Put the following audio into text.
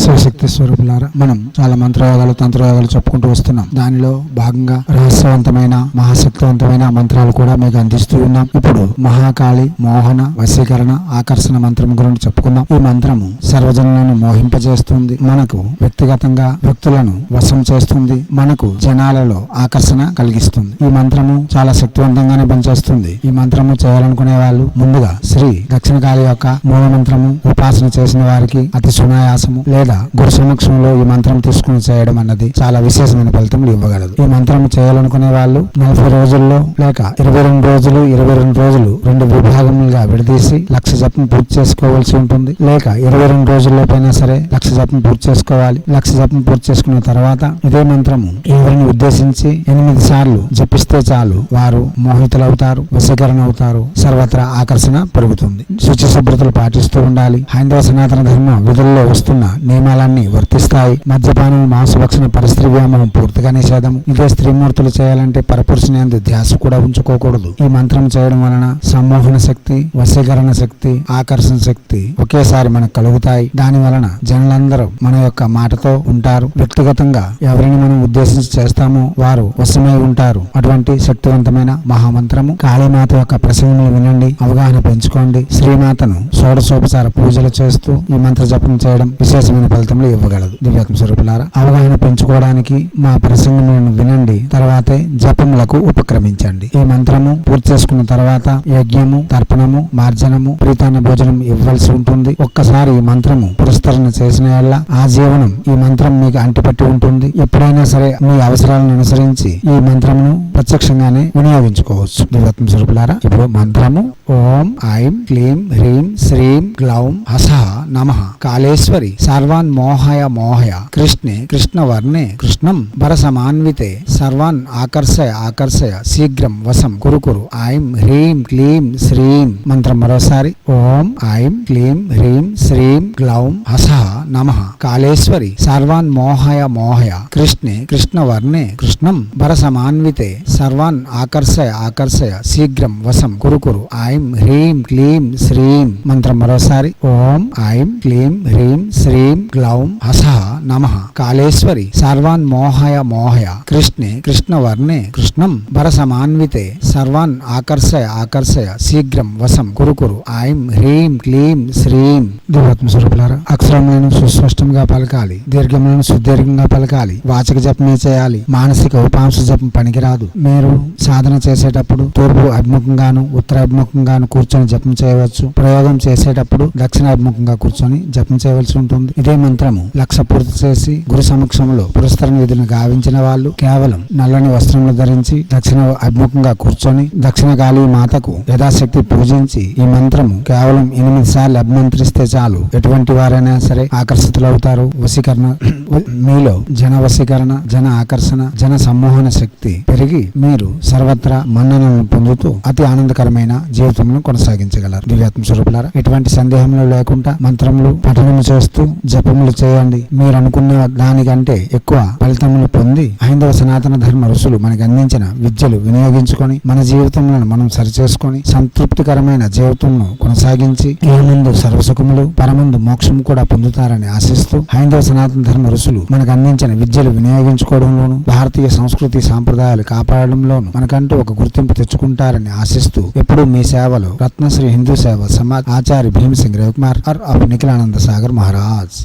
శివశక్తి స్వరూపులారా మనం చాలా మంత్రయోగాలు తంత్రయోగాలు చెప్పుకుంటూ వస్తున్నాం. దానిలో భాగంగా రహస్యవంతమైన మహాశక్తివంతమైన మంత్రాలు కూడా మీకు అందిస్తూ ఉన్నాం. ఇప్పుడు మహాకాళి మోహన వశీకరణ ఆకర్షణ మంత్రం గురించి చెప్పుకుందాం. ఈ మంత్రము సర్వజనులను మోహింపజేస్తుంది. మనకు వ్యక్తిగతంగా వ్యక్తులను వశం చేస్తుంది. మనకు జనాలలో ఆకర్షణ కలిగిస్తుంది. ఈ మంత్రము చాలా శక్తివంతంగానే పనిచేస్తుంది. ఈ మంత్రము చేయాలనుకునే వాళ్ళు ముందుగా శ్రీ దక్షిణకాళి యొక్క మూల మంత్రము ఉపాసన చేసిన వారికి అతి సునాయాసము లేదా గురు సమక్షంలో ఈ మంత్రం తీసుకుని చేయడం అన్నది చాలా విశేషమైన ఫలితములు ఇవ్వగలదు. ఈ మంత్రం చేయాలనుకునే వాళ్ళు నలభై రోజుల్లో లేక ఇరవై రెండు రోజులు ఇరవై రెండు రోజులు రెండు విభాగములుగా విడదీసి లక్ష జపం పూర్తి చేసుకోవాల్సి ఉంటుంది. లేక ఇరవై రెండు రోజుల్లో పైన సరే లక్ష జపం పూర్తి చేసుకోవాలి. లక్ష జపం పూర్తి చేసుకున్న తర్వాత ఇదే మంత్రము ఎవరిని ఉద్దేశించి ఎనిమిది సార్లు జపిస్తే చాలు వారు మోహితులవుతారు వశీకరణ అవుతారు సర్వత్రా ఆకర్షణ పెరుగుతుంది. శుచి శుభ్రతలు పాటిస్తూ ఉండాలి. హైందవ సనాతన ధర్మ విధుల్లో వస్తున్న నియమాలన్నీ వర్తిస్తాయి. మద్యపానం మాంసభక్షణ పరిస్త్రీ వ్యామోహం పూర్తిగా నిషేధం. ఇదే స్త్రీమూర్తులు చేయాలంటే పరపురుషుని అందు ధ్యాస కూడా ఉంచుకోకూడదు. ఈ మంత్రం చేయడం వలన సమ్మోహన శక్తి వశీకరణ శక్తి ఆకర్షణ శక్తి ఒకేసారి మనకు కలుగుతాయి. దాని వలన జనులందరూ మన యొక్క మాటతో ఉంటారు. వ్యక్తిగతంగా ఎవరిని మనం ఉద్దేశించి చేస్తామో వారు వశమై ఉంటారు. అటువంటి శక్తివంతమైన మహామంత్రము కాళీమాత యొక్క ప్రసంగములు వినండి అవగాహన పెంచుకోండి. శ్రీమాతను షోడశోపచార పూజలు చేస్తూ ఈ మంత్ర జపం చేయడం విశేషం. విశేషమైన ఫలితములు ఇవ్వగలదు. దివ్యాత్మ స్వరూపులారా అవగాహన పెంచుకోవడానికి మా ప్రసంగం వినండి. తర్వాతే జపములకు ఉపక్రమించండి. ఈ మంత్రము పూర్తి చేసుకున్న తర్వాత యజ్ఞము తర్పణము మార్జనము ప్రీతాన్న భోజనం ఇవ్వాల్సి ఉంటుంది. ఒక్కసారి ఈ మంత్రము పురస్కరణ చేసిన వల్ల ఆ జీవనం ఈ మంత్రం మీకు అంటిపట్టి ఉంటుంది. ఎప్పుడైనా సరే మీ అవసరాలను అనుసరించి ఈ మంత్రమును ప్రత్యక్షంగానే వినియోగించుకోవచ్చు. దివ్యాత్మ స్వరూపులారా ఇప్పుడు మంత్రము ఓం ఐం క్లీం హ్రీం శ్రీం గ్లౌం హసహ నమ కాళేశ్వరి సర్వాన్ మోహయ మోహయ. కృష్ణే కృష్ణవర్ణే కృష్ణం భరసమాన్వితే సర్వాన్ ఆకర్షయ ఆకర్షయ. శీఘ్రం వశం కురు కురు. ఐం హ్రీం క్లీం శ్రీం. మంత్రం మరోసారి. ఓం ఐం క్లీం హ్రీం శ్రీం గ్లౌం హస నమ. కాళేశ్వరి సర్వాన్ మోహయ మోహయ. కృష్ణే కృష్ణవర్ణే కృష్ణం భరసమాన్వితే సర్వాన్ ఆకర్షయ ఆకర్షయ. శీఘ్రం వశం కురు కురు. ఐం హ్రీం క్లీం శ్రీం. మంత్రం మరోసారి. ఓం ఐం క్లీం హ్రీం శ్రీం గ్లౌం హసహ నమ కాళేశ్వరి సర్వాన్ మోహయ మోహయ కృష్ణే కృష్ణవర్ణే కృష్ణం భరసమాన్వితే సర్వాన్ ఆకర్షయ ఆకర్షయ శీఘ్రం వశం కురు కురు ఐం హ్రీం క్లీం శ్రీం దివాత్మ స్వరూపులారా అక్షరములను సుస్పష్టంగా పలకాలి దీర్ఘములను సుదీర్ఘంగా పలకాలి వాచక జపమే చేయాలి మానసిక ఉపాంశ జపం పనికిరాదు. మీరు సాధన చేసేటప్పుడు తూర్పు అభిముఖంగాను ఉత్తర అభిముఖంగాను కూర్చొని జపం చేయవచ్చు. ప్రయోగం చేసేటప్పుడు దక్షిణ అభిముఖంగా కూర్చొని జపం చేయవలసి ఉంటుంది. ఇదే మంత్రము లక్ష పూర్తి చేసి గురు సమక్షంలో పురస్కరణ విధిని గావించిన వాళ్ళు కేవలం నల్లని వస్త్రములు ధరించి దక్షిణ అభిముఖంగా కూర్చొని దక్షిణ గాలి మాతకు యథాశక్తి పూజించి ఈ మంత్రము కేవలం ఎనిమిది సార్లు అభిమంత్రిస్తే చాలు. ఎటువంటి వారైనా సరే ఆకర్షితులవుతారు. వశీకరణ మీలో జన వశీకరణ జన ఆకర్షణ జన సమ్మోహన శక్తి పెరిగి మీరు సర్వత్రా మన్ననలను పొందుతూ అతి ఆనందకరమైన జీవితంలో కొనసాగించగలరు. దివ్యాత్మ స్వరూపులారా ఎటువంటి సందేహంలో లేకుండా మంత్రములు పఠనము చేస్తూ జపములు చేయండి. మీరు అనుకున్న దానికంటే ఎక్కువ ఫలితములు పొంది హైందవ సనాతన ధర్మ ఋషులు మనకు అందించిన విద్యలు వినియోగించుకొని మన జీవితంలో మనం సరిచేసుకొని సంతృప్తికరమైన జీవితంను కొనసాగించి ఈ ముందు సర్వసుఖములు పరముందు మోక్షం కూడా పొందుతారని ఆశిస్తూ హైందవ సనాతన ధర్మ ఋషులు మనకు అందించిన విద్యలు వినియోగించుకోవడంలోను భారతీయ సంస్కృతి సాంప్రదాయాలు కాపాడడంలోను మనకంటూ ఒక గుర్తింపు తెచ్చుకుంటారని ఆశిస్తూ ఎప్పుడూ మీ సేవలో రత్నశ్రీ హిందూ సేవ సమాజ్ ఆచార్య భీమసింగ్ రవికుమార్ ఆర్ ఆఫ్ నిఖిలానంద సాగర్ మహారాజ్.